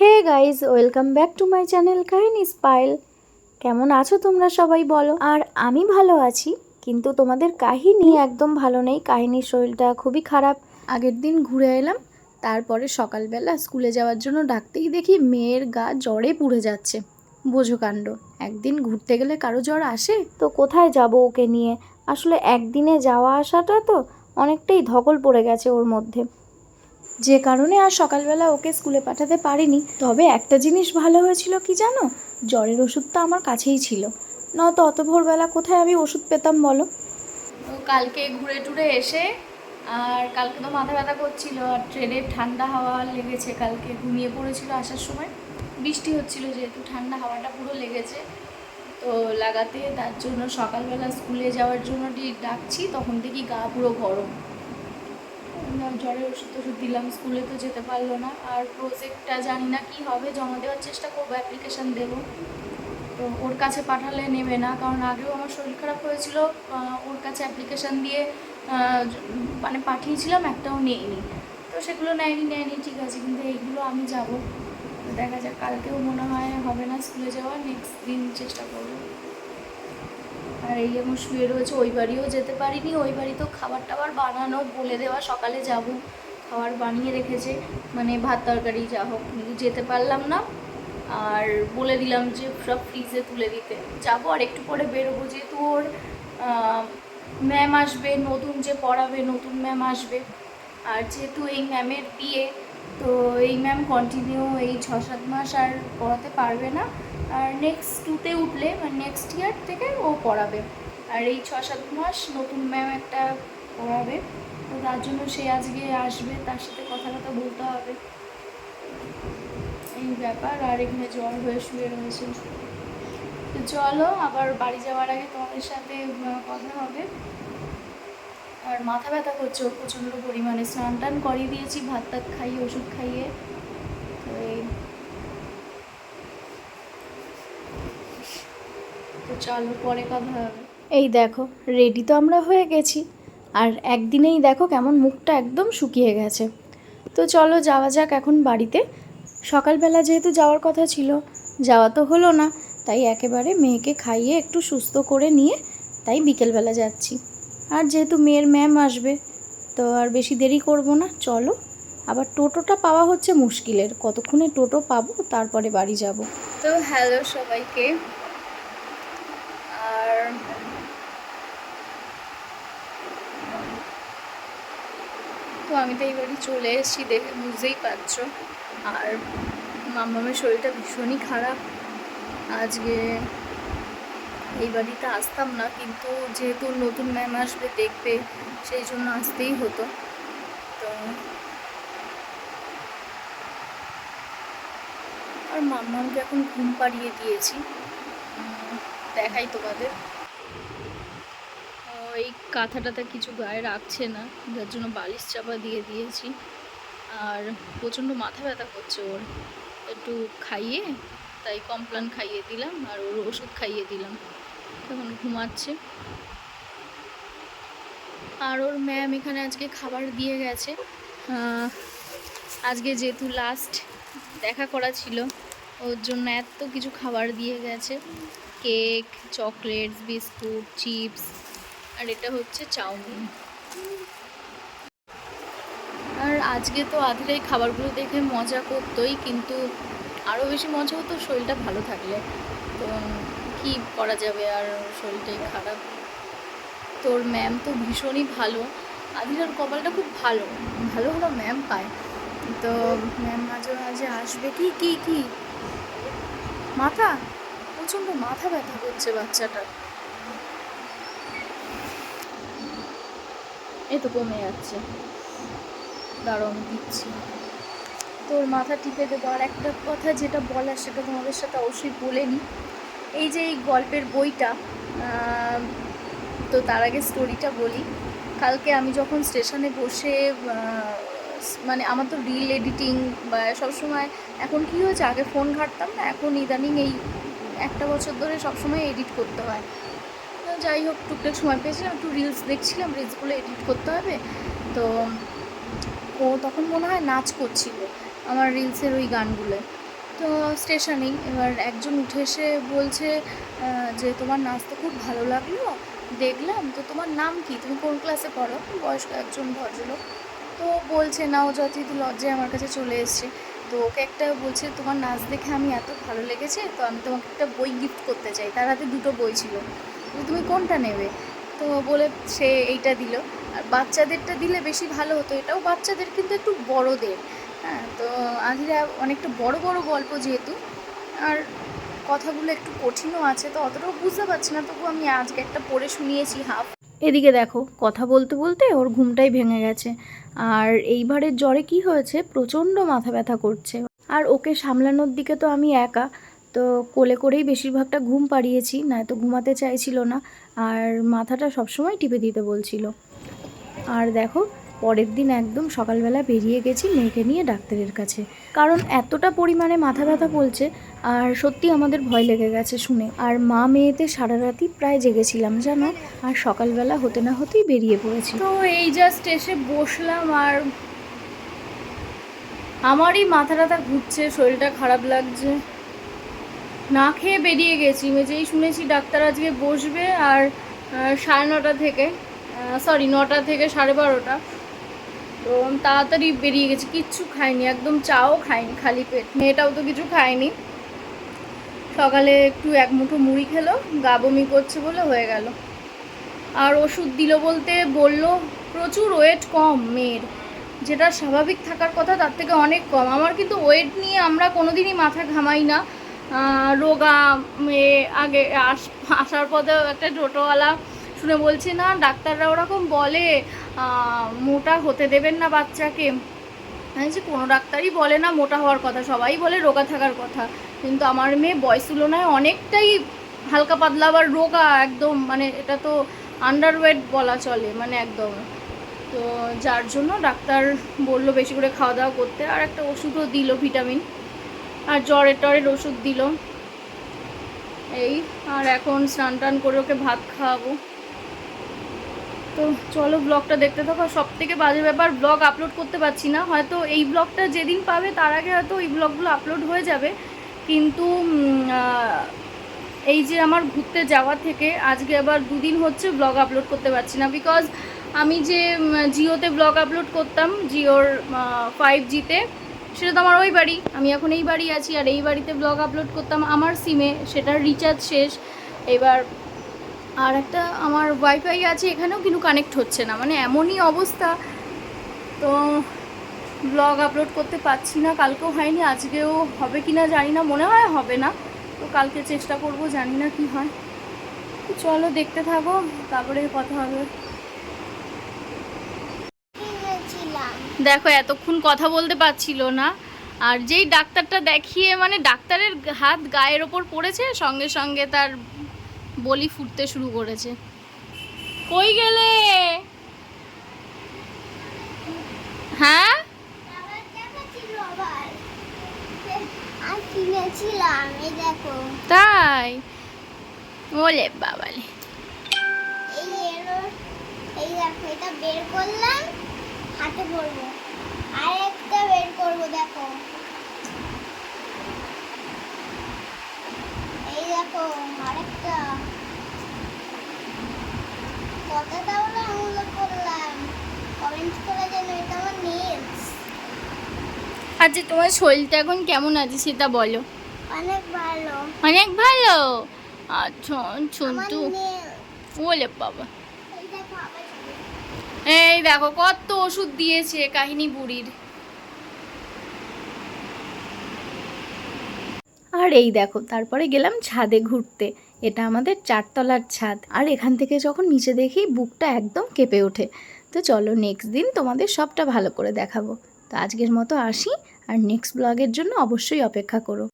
Hey guys welcome back to my channel কাহিনী স্পাইল। কেমন আছো তোমরা সবাই বলো? আর আমি ভালো আছি, কিন্তু তোমাদের কাহিনী একদম ভালো নেই। কাহিনীর শরীরটা খুবই খারাপ। আগের দিন ঘুরে এলাম, তারপরে সকালবেলা স্কুলে যাওয়ার জন্য ডাকতেই দেখি মেয়ের গা জ্বরে পুড়ে যাচ্ছে। বোঝো কাণ্ড, একদিন ঘুরতে গেলে কারও জ্বর আসে? তো কোথায় যাব ওকে নিয়ে? আসলে একদিনে যাওয়া আসাটা তো অনেকটাই ধকল পড়ে গেছে ওর মধ্যে। যে কারণে আর সকালবেলা ওকে স্কুলে পাঠাতে পারিনি। তবে একটা জিনিস ভালো হয়েছিল কি জানো? জ্বরের ওষুধটা আমার কাছেই ছিল। নয়তো অত ভোরবেলা কোথায় আমি ওষুধ পেতাম বলো? তো কালকে ঘুরে টুরে এসে, আর কালকে তো মাথা ব্যথা করছিল, আর ট্রেনের ঠান্ডা হাওয়া লেগেছে কালকে, ঘুমিয়ে পড়েছিল আসার সময়। বৃষ্টি হচ্ছিল যেহেতু, ঠান্ডা হাওয়াটা পুরো লেগেছে। তো লাগাতে, তার জন্য সকালবেলা স্কুলে যাওয়ার জন্য ডাকছি, তখন দেখি গা পুরো গরম। জ্বরের ওষুধ ওষুধ দিলাম, স্কুলে তো যেতে পারল না। আর প্রজেক্টটা জানি না কি হবে, জমা দেওয়ার চেষ্টা করব অ্যাপ্লিকেশান দেবো। তো ওর কাছে পাঠালে নেবে না, কারণ আগেও আমার শরীর খারাপ হয়েছিল ওর কাছে অ্যাপ্লিকেশান দিয়ে মানে পাঠিয়েছিলাম, একটাও নেয়নি। তো সেগুলো নেয়নি নেয়নি, ঠিক আছে, কিন্তু এইগুলো আমি যাব। দেখা যাক, কালকেও মনে হয় হবে না, স্কুলে যাওয়া নেক্সট দিন চেষ্টা করব। আর এই এখন শুয়ে রয়েছে ওই বাড়িও যেতে পারিনি, ওই বাড়ি তো খাবার টাবার বানানো, বলে দেওয়া, সকালে যাব, খাবার বানিয়ে রেখেছে মানে ভাত তরকারি যা হোক যেতে পারলাম না। আর বলে দিলাম যে সব ফ্রিজে তুলে দিতে। যাব আর একটু পরে বেরোবো, যেহেতু ওর ম্যাম আসবে, নতুন যে পড়াবে, নতুন ম্যাম আসবে। আর যেহেতু এই ম্যামের বিয়ে তো এই ম্যাম কন্টিনিউ এই ছ সাত মাস আর পড়াতে পারবে না। আর নেক্সট টুতে উঠলে মানে নেক্সট ইয়ার থেকে ও পড়াবে। আর এই ছ সাত মাস নতুন ম্যাম একটা পড়াবে। তো তার জন্য সে আজকে আসবে, তার সাথে কথা কথা বলতে হবে। এই ব্যাপার, আর এখানে জ্বর হয়ে শুয়ে রয়েছে। তো চলো, আবার বাড়ি যাওয়ার আগে তোমাদের সাথে কথা হবে। আর মাথা ব্যথা করছে, ওর প্রচণ্ড পরিমাণে। স্নান টান করিয়ে দিয়েছি, ভাত টাত খাইয়ে, ওষুধ খাইয়ে। তো এই তো চলো, পরে কথা হবে। এই দেখো রেডি তো আমরা হয়ে গেছি। আর একদিনেই দেখো কেমন মুখটা একদম শুকিয়ে গেছে। তো চলো, যাওয়া যাক এখন বাড়িতে। সকালবেলা যেহেতু যাওয়ার কথা ছিল, যাওয়া তো হলো না। তাই একেবারে মেয়েকে খাইয়ে একটু সুস্থ করে নিয়ে তাই বিকেলবেলা যাচ্ছি। আর যেহেতু মেয়ের ম্যাম আসবে, তো আর বেশি দেরি করব না, চলো। আবার টোটোটা পাওয়া হচ্ছে মুশকিলের, কতক্ষণে টোটো পাবো, তারপরে বাড়ি যাব। তো হ্যালো সবাইকে। আর তো আমি তো এই বাড়ি চলে এসেছি, দেখে বুঝতেই পারছ। আর মামামের শরীরটা ভীষণই খারাপ। আজকে এই বাড়িতে আসতাম না, কিন্তু যেহেতু নতুন ম্যাম আসবে দেখবে, সেই জন্য আসতেই হতো। তো আর মাম্মামকে এখন ঘুম পাড়িয়ে দিয়েছি। দেখাই তোমাদের। এই কাঁথাটাতে কিছু গায়ে রাখছে না, যার জন্য বালিশ চাপা দিয়ে দিয়েছি। আর প্রচণ্ড মাথা ব্যথা করছে ওর। একটু খাইয়ে তাই কমপ্লান খাইয়ে দিলাম আর ওর ওষুধ খাইয়ে দিলাম। তখন ঘুমাচ্ছে। আর ওর ম্যাম এখানে আজকে খাবার দিয়ে গেছে। আজকে যেহেতু লাস্ট দেখা করা ছিল, ওর জন্য এত কিছু খাবার দিয়ে গেছে। কেক, চকলেটস, বিস্কুট, চিপস আর এটা হচ্ছে চাউমিন। আর আজকে তো আধেরাই খাবারগুলো দেখে মজা করতোই, কিন্তু আরও বেশি মজা হতো শরীরটা ভালো থাকলে। তো কি করা যাবে আর শরীরটাই খারাপ। তোর ম্যাম তো ভীষণই ভালো। আদিরার কপালটা খুব ভালো। ভালো ভালো ম্যাম পায়। তো ম্যাম মাঝে মাঝে আসবে কি কি কি? মাথা? প্রচণ্ড মাথা ব্যথা করছে বাচ্চাটার। এই তো কমে যাচ্ছে। আমি দিচ্ছি। তোর মাথা টিপে দেবো। আর একটা কথা যেটা বলার, সেটা তোমাদের সাথে অবশ্যই বলে নিই। এই যে এই গল্পের বইটা তো তার আগে স্টোরিটা বলি। কালকে আমি যখন স্টেশনে বসে মানে আমার তো রিল এডিটিং বা সবসময় এখন কী হয়েছে, আগে ফোন ঘাটতাম না, এখন ইদানিং এই একটা বছর ধরে সবসময় এডিট করতে হয়। যাই হোক, টুকটাক সময় পেয়েছিলাম, একটু রিলস দেখছিলাম রিলসগুলো এডিট করতে হবে। তো ও তখন মনে হয় নাচ করছিল। আমার রিলসের ওই গানগুলো। তো স্টেশনেই এবার একজন উঠে এসে বলছে যে তোমার নাচ তো খুব ভালো লাগল, দেখলাম, তো তোমার নাম কি? তুমি কোন ক্লাসে পড়ো? বয়স্ক একজন ভদ্রলোক। তো বলছে, না, ও যথারীতি লজ্জায় আমার কাছে চলে এসছে। তো ওকে একটা বলছে, তোমার নাচ দেখে আমি এত ভালো লেগেছে, তো আমি তোমাকে একটা বই গিফট করতে চাই। তার হাতে দুটো বই ছিল। তুমি কোনটা নেবে? তো বলে, সে এইটা দিল। আর বাচ্চাদেরটা দিলে বেশি ভালো হতো। এটাও বাচ্চাদের কিন্তু একটু বড়দের। হ্যাঁ তো আধিরা অনেকটা বড় বড় গল্প যেহেতু, আর কথাগুলো একটু কঠিনও আছে, তো অতটাও বুঝতে পারছি না, তবু আমি আজকে একটা পড়ে শুনিয়েছি হাফ। এদিকে দেখো, কথা বলতে বলতে ওর ঘুমটাই ভেঙে গেছে, আর এইবারের জ্বরে কি হয়েছে? প্রচণ্ড মাথা ব্যথা করছে, আর ওকে সামলানোর দিকে তো আমি একা, তো কোলে করেই বেশিরভাগটা ঘুম পাড়িয়েছি না নয়তো ঘুমাতে চাইছিল না, আর মাথাটা সবসময় টিপে দিতে বলছিল। আর দেখো পরের দিন একদম সকালবেলা বেরিয়ে গেছি মেয়েকে নিয়ে ডাক্তারের কাছে। কারণ এতটা পরিমাণে মাথা ব্যথা বলছে, আর সত্যি আমাদের ভয় লেগে গেছে শুনে। আর মা মেয়েতে সারা রাতই প্রায় জেগেছিলাম, জানো? আর সকালবেলা হতে না হতেই বেরিয়ে পড়েছি। তো এই জাস্ট এসে বসলাম আর আমারই মাথা টাথা ঘুরছে, শরীরটা খারাপ লাগছে। না খেয়ে বেরিয়ে গেছি যেই শুনেছি ডাক্তার আজকে বসবে আর সাড়ে নটা থেকে সরি নটা থেকে সাড়ে বারোটা। তো তাড়াতাড়ি বেরিয়ে গেছি, কিচ্ছু খাইনি, একদম চাও খাইনি, খালি পেট। মেয়েটাও তো কিছু খায়নি। সকালে একটু এক মুঠো মুড়ি খেলো, গা বমি করছে বলে হয়ে গেল। আর ওষুধ দিল বলতে বলল, প্রচুর ওয়েট কম মেয়ের। যেটা স্বাভাবিক থাকার কথা, তার থেকে অনেক কম। আমার কিন্তু ওয়েট নিয়ে আমরা কোনোদিনই মাথা ঘামাই না। রোগা মেয়ে আগে আস, আসার পথে একটা টোটোওয়ালা শুনে বলছে, না, ডাক্তাররা ওরকম বলে মোটা হতে দেবেন না বাচ্চাকে। যে কোনো ডাক্তারই বলে না মোটা হওয়ার কথা, সবাই বলে রোগা থাকার কথা। কিন্তু আমার মেয়ে বয়স তুলনায় অনেকটাই হালকা পাতলা, আবার রোগা একদম মানে এটা তো আন্ডারওয়েট বলা চলে মানে একদম। তো যার জন্য ডাক্তার বলল বেশি করে খাওয়া দাওয়া করতে, আর একটা ওষুধও দিল ভিটামিন, আর জ্বরের টরের ওষুধ দিল। এই, আর এখন স্নান টান করে ওকে ভাত খাওয়াবো। তো চলো ব্লগটা দেখতে থাকো। সব থেকে বাজে ব্যাপার ব্লগ আপলোড করতে পারছি না। হয়তো এই ব্লগটা যেদিন পাবে, তার আগে হয়তো এই ব্লগগুলো আপলোড হয়ে যাবে। কিন্তু এই যে আমার ঘুরতে যাওয়া থেকে, আজকে আবার দুদিন হচ্ছে ব্লগ আপলোড করতে পারছি না। বিকজ আমি যে জিওতে ব্লগ আপলোড করতাম, জিওর ফাইভ জিতে সেটা তো আমার ওই বাড়ি। আমি এখন এই বাড়ি আছি, আর এই বাড়িতে ব্লগ আপলোড করতাম আমার সিমে সেটার রিচার্জ শেষ। এবার আর একটা আমার ওয়াইফাই আছে এখানেও কিন্তু কানেক্ট হচ্ছে না মানে এমনই অবস্থা। তো ব্লগ আপলোড করতে পারছি না, কালকেও হয়নি, আজকেও হবে কি না জানি না, মনে হয় হবে না। তো কালকে চেষ্টা করব, জানি না কি হয়। চলো দেখতে থাকো, তারপরে কথা হবে। দেখো, এতক্ষণ কথা বলতে পারছিল না। আর যেই ডাক্তারটা দেখিয়ে মানে ডাক্তারের হাত গায়ের ওপর পড়েছে, সঙ্গে সঙ্গে তার বলি ফুটতে শুরু করেছে। কই গেলে? হ্যাঁ? তাই? ওলে বাবালে। এই দেখো এটা বের করলাম হাতে পরবো আর একটা বের করব দেখো এই দেখো আরেকটা। কতটা বলে আঙুলো করলাম কমেন্ট করে যেন এটা আমার নেলস আচ্ছা তোমার শরীরটা এখন কেমন আছে সেটা বলো। অনেক ভালো। অনেক ভালো? আচ্ছা ছন্তু nails। বাবা। এই দেখো কত ওষুধ দিয়েছে কাহিনী বুড়ির। আর এই দেখো তারপরে গেলাম ছাদে ঘুরতে। এটা আমাদের চারতলার ছাদ। আর এখান থেকে যখন নিচে দেখি, বুকটা একদম কেঁপে ওঠে। তো চলো নেক্সট দিন তোমাদের সবটা ভালো করে দেখাবো। তো আজকের মতো আসি, আর নেক্সট ব্লগের জন্য অবশ্যই অপেক্ষা করো।